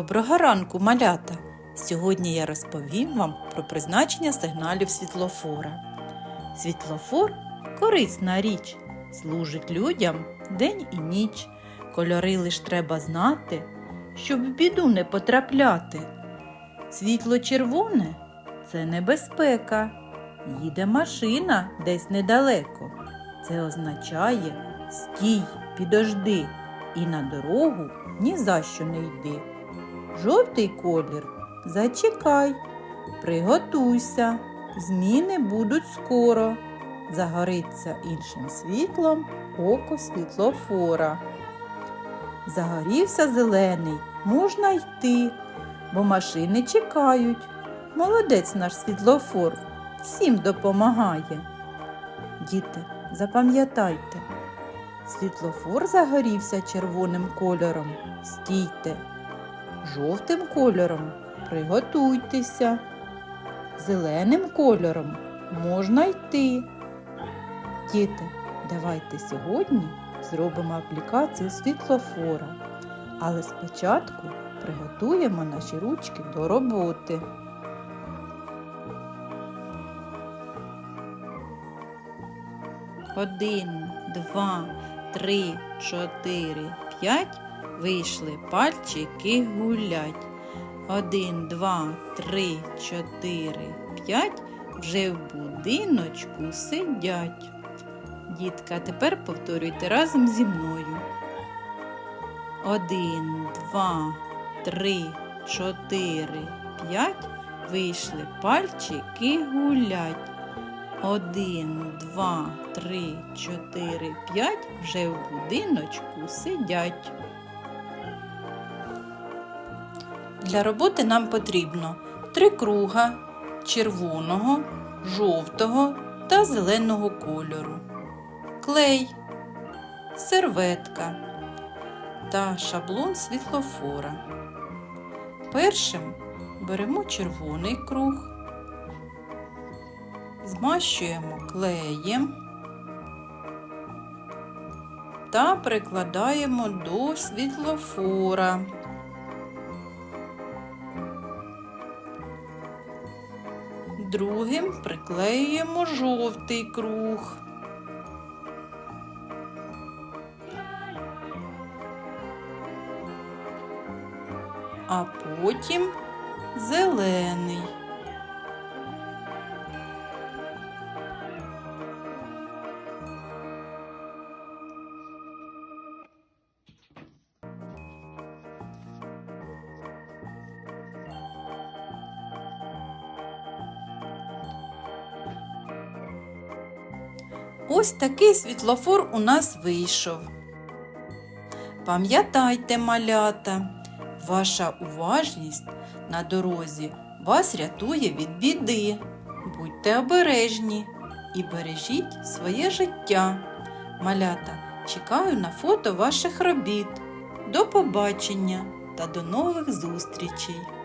Доброго ранку, малята! Сьогодні я розповім вам про призначення сигналів світлофора. Світлофор корисна річ, служить людям день і ніч. Кольори лиш треба знати, щоб в біду не потрапляти. Світло червоне це небезпека. Їде машина десь недалеко. Це означає стій, підожди і на дорогу ні за що не йди. Жовтий колір зачекай, приготуйся, зміни будуть скоро. Загориться іншим світлом око світлофора. Загорівся зелений, можна йти, бо машини чекають. Молодець наш світлофор, всім допомагає. Діти, запам'ятайте, світлофор загорівся червоним кольором. Стійте. Жовтим кольором приготуйтеся. Зеленим кольором можна йти. Діти, давайте сьогодні зробимо аплікацію світлофора. Але спочатку приготуємо наші ручки до роботи. Один, два, три, чотири, п'ять. Вийшли пальчики гулять. Один, два, три, чотири, п'ять. Вже в будиночку сидять. Дітка, тепер повторюйте разом зі мною. Один, два, три, чотири, п'ять. Вийшли пальчики гулять. Один, два, три, чотири, п'ять. Вже в будиночку сидять. Для роботи нам потрібно три круга червоного, жовтого та зеленого кольору, клей, серветка та шаблон світлофора. Першим беремо червоний круг, змащуємо клеєм та прикладаємо до світлофора. Другим приклеюємо жовтий круг. А потім зелений. Ось такий світлофор у нас вийшов. Пам'ятайте, малята, ваша уважність на дорозі вас рятує від біди. Будьте обережні і бережіть своє життя. Малята, чекаю на фото ваших робіт. До побачення та до нових зустрічей!